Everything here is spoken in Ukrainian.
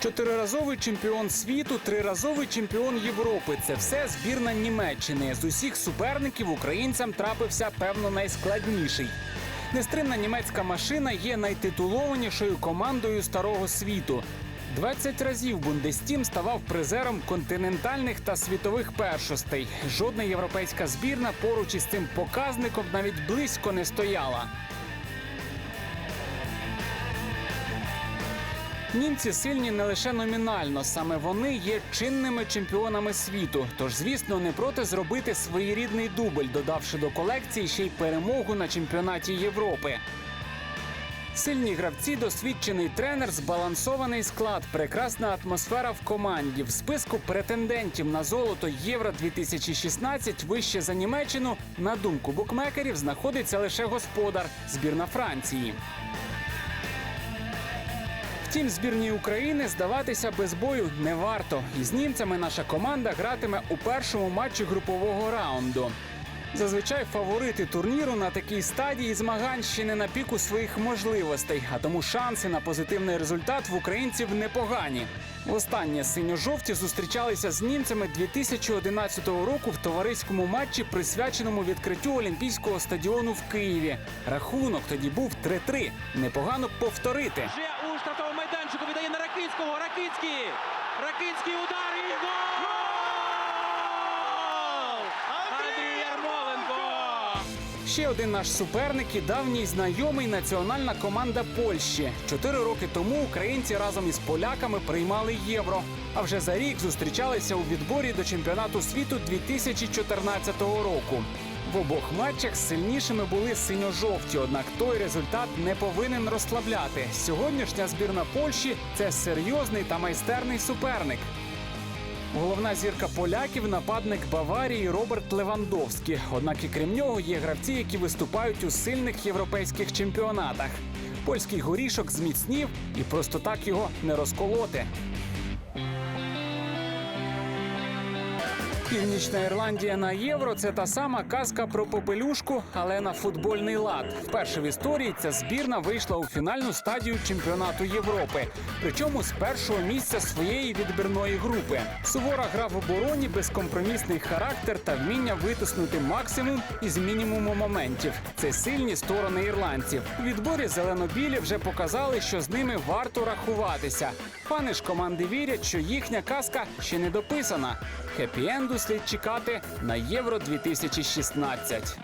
Чотириразовий чемпіон світу, триразовий чемпіон Європи. Це все збірна Німеччини. З усіх суперників українцям трапився певно найскладніший. Нестримна німецька машина є найтитулованішою командою старого світу. 20 разів Бундестім ставав призером континентальних та світових першостей. Жодна європейська збірна поруч із цим показником навіть близько не стояла. Німці сильні не лише номінально, саме вони є чинними чемпіонами світу. Тож, звісно, не проти зробити своєрідний дубль, додавши до колекції ще й перемогу на чемпіонаті Європи. Сильні гравці, досвідчений тренер, збалансований склад, прекрасна атмосфера в команді. В списку претендентів на золото Євро 2016 вище за Німеччину, на думку букмекерів, знаходиться лише господар збірна Франції. Втім, збірній України здаватися без бою не варто. І з німцями наша команда гратиме у першому матчі групового раунду. Зазвичай фаворити турніру на такій стадії змагань ще не на піку своїх можливостей, а тому шанси на позитивний результат в українців непогані. Востаннє синьо-жовті зустрічалися з німцями 2011 року в товариському матчі, присвяченому відкриттю Олімпійського стадіону в Києві. Рахунок тоді був 3-3. Непогано повторити. Вже у штрафному майданчику віддає на Ракицького. Ракицький. Ракицький удар і гол! Андрій Ярмоленко! Ще один наш суперник і давній знайомий національна команда Польщі. Чотири роки тому українці разом із поляками приймали євро. А вже за рік зустрічалися у відборі до чемпіонату світу 2014 року. В обох матчах сильнішими були синьо-жовті, однак той результат не повинен розслабляти. Сьогоднішня збірна Польщі це серйозний та майстерний суперник. Головна зірка поляків нападник Баварії Роберт Левандовський. Однак і крім нього є гравці, які виступають у сильних європейських чемпіонатах. Польський горішок зміцнів і просто так його не розколоти. Північна Ірландія на євро це та сама казка про попелюшку, але на футбольний лад. Вперше в історії ця збірна вийшла у фінальну стадію чемпіонату Європи. Причому з першого місця своєї відбірної групи. Сувора гра в обороні, безкомпромісний характер та вміння витиснути максимум із мінімуму моментів. Це сильні сторони ірландців. У відборі зелено-білі вже показали, що з ними варто рахуватися. Фани ж команди вірять, що їхня казка ще не дописана. Хеппі-енду слід чекати на Євро 2016.